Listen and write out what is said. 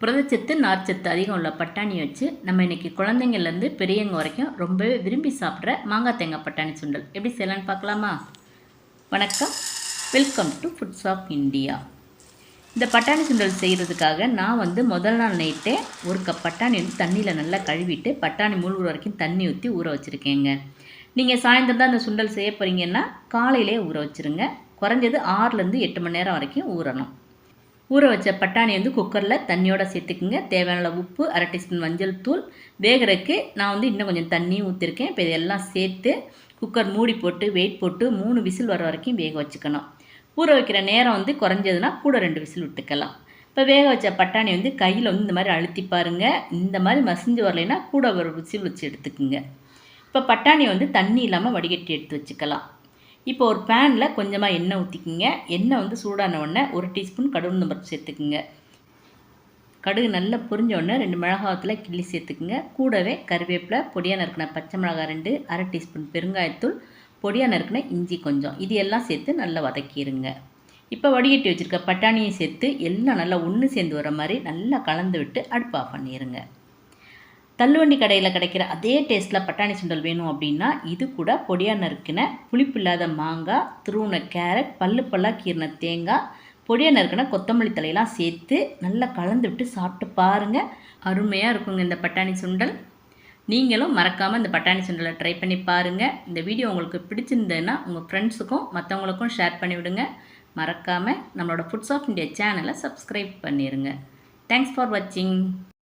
புரதச்சத்து நார்ச்சத்து அதிகம் உள்ள பட்டாணி வச்சு நம்ம இன்றைக்கி குழந்தைங்கள்லேருந்து பெரியவங்க வரைக்கும் ரொம்பவே விரும்பி சாப்பிட்ற மாங்காய் தேங்காய் பட்டாணி சுண்டல். எப்படி செய்யலான்னு பார்க்கலாமா? வணக்கம். Welcome to foods of India இந்த பட்டாணி சுண்டல் செய்கிறதுக்காக நான் வந்து முதல் நாள் நைட்டே ஒரு கப் பட்டாணி வந்து தண்ணியில் நல்லா கழுவிட்டு பட்டாணி முழு வரைக்கும் தண்ணி ஊற்றி ஊற வச்சுருக்கேங்க. நீங்கள் சாயந்தரம் தான் இந்த சுண்டல் செய்ய போகிறீங்கன்னா காலையிலே ஊற வச்சுருங்க. குறைஞ்சது ஆறுலேருந்து எட்டு மணி நேரம் வரைக்கும் ஊறணும். ஊற வச்ச பட்டாணி வந்து குக்கரில் தண்ணியோடு சேர்த்துக்குங்க. தேவையான உப்பு அரை டீஸ்பூன் மஞ்சள் தூள். வேகிறதுக்கு நான் வந்து இன்னும் கொஞ்சம் தண்ணியும் ஊற்றிருக்கேன் இப்போ இதெல்லாம் சேர்த்து குக்கர் மூடி போட்டு வெயிட் போட்டு மூணு விசில் வர வரைக்கும் வேக வச்சுக்கணும். ஊற வைக்கிற நேரம் வந்து குறைஞ்சதுன்னா கூட ரெண்டு விசில் விட்டுக்கலாம். இப்போ வேக வச்ச பட்டாணி வந்து கையில் வந்து இந்த மாதிரி அழுத்தி பாருங்கள் இந்த மாதிரி மசிஞ்சு வரலைன்னா கூட ஒரு விசில் வச்சு எடுத்துக்குங்க. இப்போ பட்டாணி வந்து தண்ணி இல்லாமல் வடிகட்டி எடுத்து வச்சுக்கலாம். இப்போ ஒரு பேனில் கொஞ்சமாக எண்ணெய் ஊற்றிக்கிங்க எண்ணெய் வந்து சூடான உடனே ஒரு டீஸ்பூன் கடுகு நம்பர் சேர்த்துக்குங்க. கடுகு நல்லா பொரிஞ்ச உடனே ரெண்டு மிளகாத்தில் கிள்ளி சேர்த்துக்குங்க. கூடவே கருவேப்பிலை பொடியாக நறுக்கின பச்சை மிளகாய் ரெண்டு அரை டீஸ்பூன் பெருங்காயத்தூள் பொடியாக நறுக்கின இஞ்சி கொஞ்சம். இது எல்லாம் சேர்த்து நல்லா வதக்கிடுங்க இப்போ வடிகட்டி வச்சுருக்க பட்டாணியை சேர்த்து எல்லாம் நல்லா ஒன்று சேர்ந்து வர மாதிரி நல்லா கலந்து விட்டு அடுப்பு ஆஃப் பண்ணிடுங்க தள்ளுவண்டி கடையில் கிடைக்கிற அதே டேஸ்ட்டில் பட்டாணி சுண்டல் வேணும் அப்படின்னா இது கூட பொடியாக நறுக்கின புளிப்பு இல்லாத மாங்காய் துருவின கேரட் பல்லு பல்லாக கீரின தேங்காய் பொடியாக நறுக்கின கொத்தமல்லி தலையெல்லாம் சேர்த்து நல்லா கலந்து விட்டு சாப்பிட்டு பாருங்கள் அருமையாக இருக்குங்க இந்த பட்டாணி சுண்டல். நீங்களும் மறக்காமல் இந்த பட்டாணி சுண்டலை ட்ரை பண்ணி பாருங்கள் இந்த வீடியோ உங்களுக்கு பிடிச்சிருந்ததுன்னா உங்கள் ஃப்ரெண்ட்ஸுக்கும் மற்றவங்களுக்கும் ஷேர் பண்ணிவிடுங்க மறக்காமல் நம்மளோட ஃபுட்ஸ் ஆஃப் இந்தியா சேனலை சப்ஸ்கிரைப் பண்ணிடுங்க தேங்க்ஸ் ஃபார் வாட்சிங்